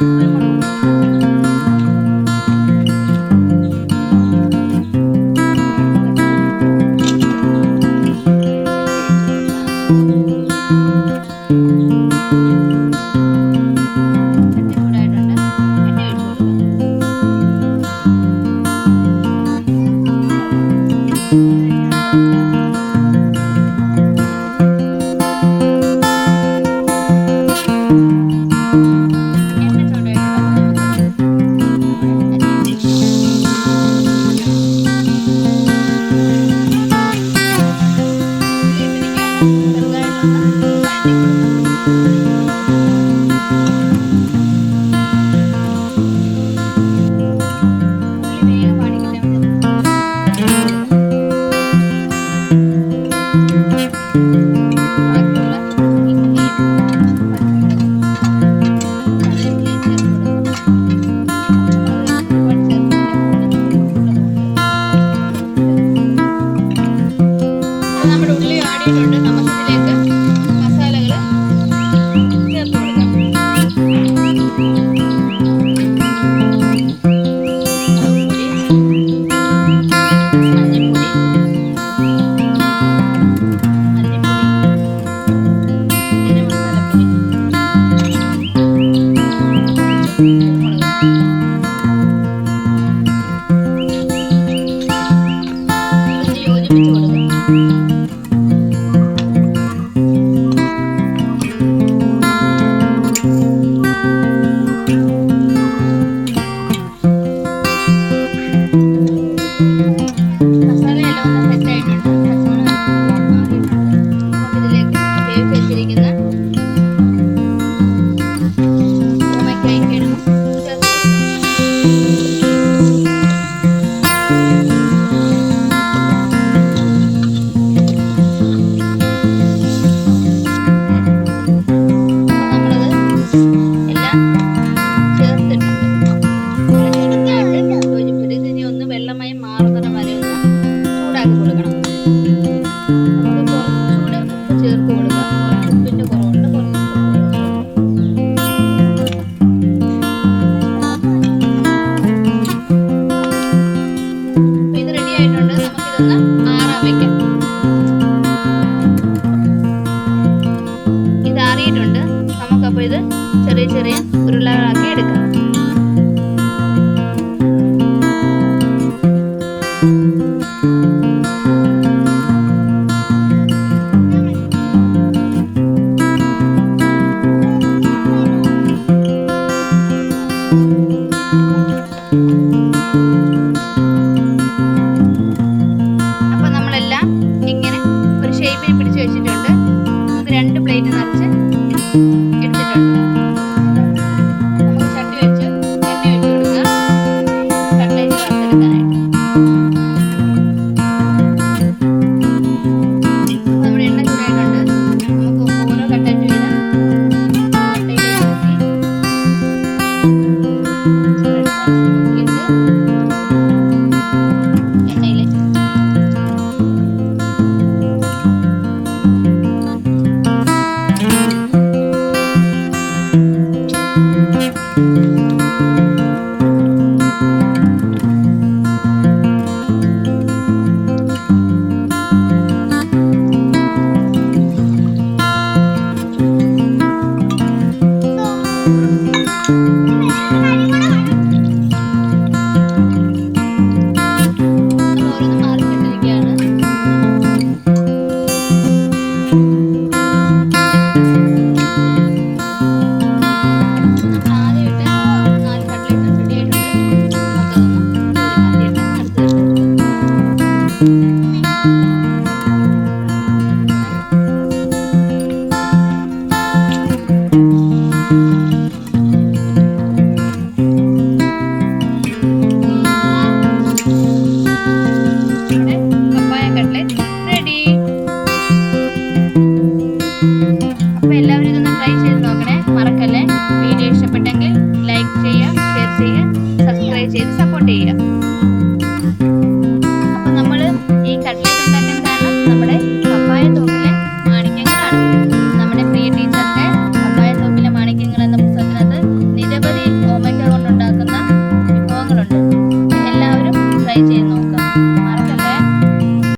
嗯。吗 അപ്പോൾ ഇത് ചെറിയ ചെറിയ ഉരുളകളാക്കി എടുക്കാം അപ്പോൾ നമ്മളെല്ലാം ഇങ്ങനെ ഒരു ഷേപ്പിന് പിടിച്ച് വെച്ചിട്ടുണ്ട്. നമുക്ക് രണ്ട് പ്ലേറ്റ് നിറച്ച് love. Gênesis Acordeira.